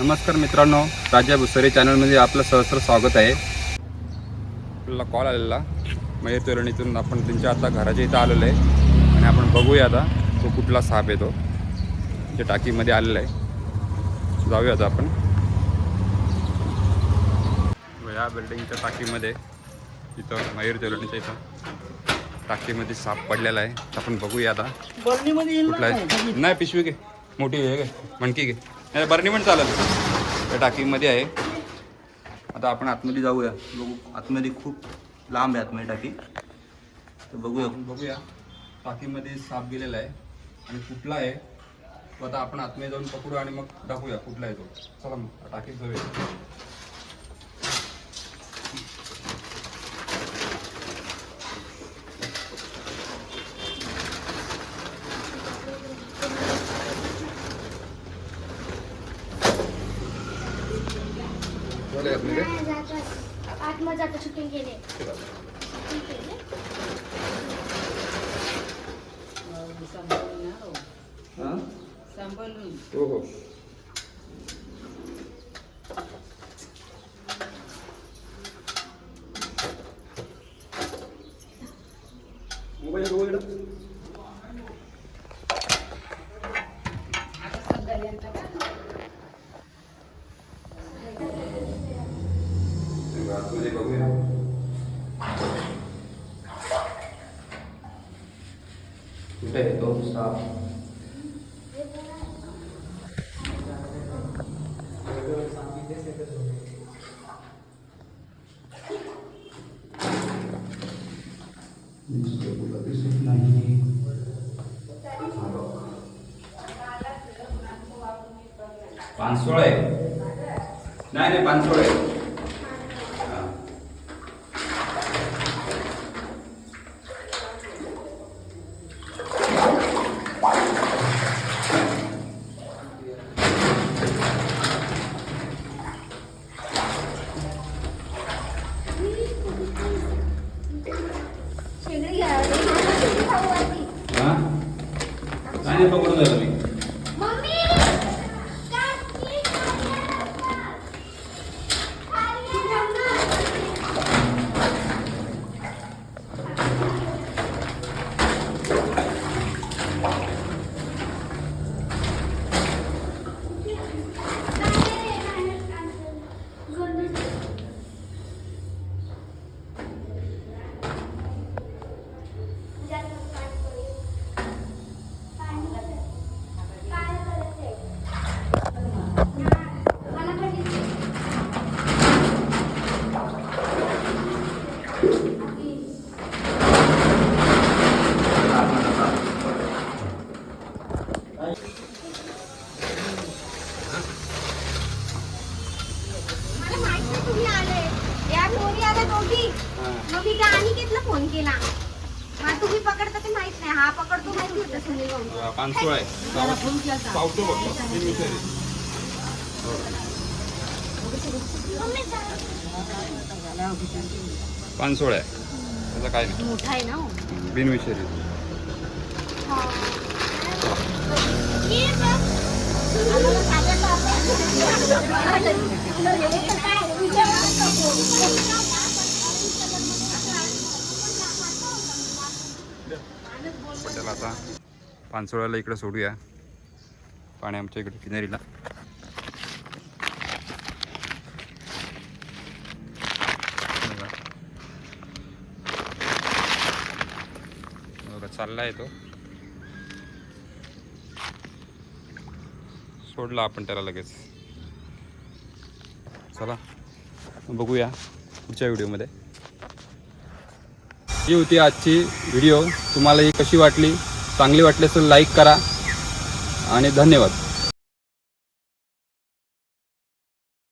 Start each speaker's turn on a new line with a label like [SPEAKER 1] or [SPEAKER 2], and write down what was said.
[SPEAKER 1] नमस्कार मित्रांनो राजा भुसरे चॅनलमध्ये आपलं सहस्र स्वागत आहे. आपल्याला कॉल आलेला. मयूर तोरणीतून आपण त्यांच्या आता घराच्या इथं आलेलो आहे. आणि आपण बघूया आता तो कुठला साप येतो जे टाकीमध्ये आलेला आहे. जाऊया आता आपण. या बिल्डिंगच्या टाकीमध्ये इथं मयूर तोरणीच्या इथं टाकीमध्ये साप पडलेला आहे. आपण बघूया आता. कुठला आहे? नाही पिशवी घे. मोठी घे घे. मणकी घे. नाही बरणी पण चालेल. त्या टाकीमध्ये आहे. आता आपण आतमध्ये जाऊया. बघू आतमध्ये खूप लांब आहे आतमध्ये टाकी. तर बघूया. बघूया. टाकीमध्ये साप गेलेला आहे आणि कुठला आहे? तो आता आपण आतमध्ये जाऊन पकडू आणि मग दाखवूया कुठला आहे तो. चला मग टाकीत जाऊया. बोलले का तुम्ही ते?
[SPEAKER 2] आतमध्ये जाता शूटिंग केले
[SPEAKER 1] हां
[SPEAKER 3] सांभाळून
[SPEAKER 1] हो हो मोबाईल बघू इकडं. आतमध्ये बघूया. कुठे आहे तो साप दिसत नाही पानसोळ आहे नाही नाही पानसोळ आहे
[SPEAKER 2] आली.
[SPEAKER 1] हा? नाही
[SPEAKER 2] मग मी गाणी घेतला फोन केला? मग तुम्ही पकडता ते माहीत नाही. हा पकडतो माहिती होतं सुनील
[SPEAKER 1] पावतो पानसोळ आहे. त्याचं काय नाही.
[SPEAKER 2] मोठा आहे ना
[SPEAKER 1] बिनविषारी त्याला आता पानसोळ्याला इकडे सोडूया. पाणी आमच्या इकडे किनारीला बघा. बघा चाललाय तो. सोडला आपण त्याला लगेच. चला बघूया पुढच्या व्हिडिओमध्ये. ही होती आजची व्हिडिओ. तुम्हाला ही कशी वाटली? चांगली वाटली असेल लाईक करा. आणि धन्यवाद.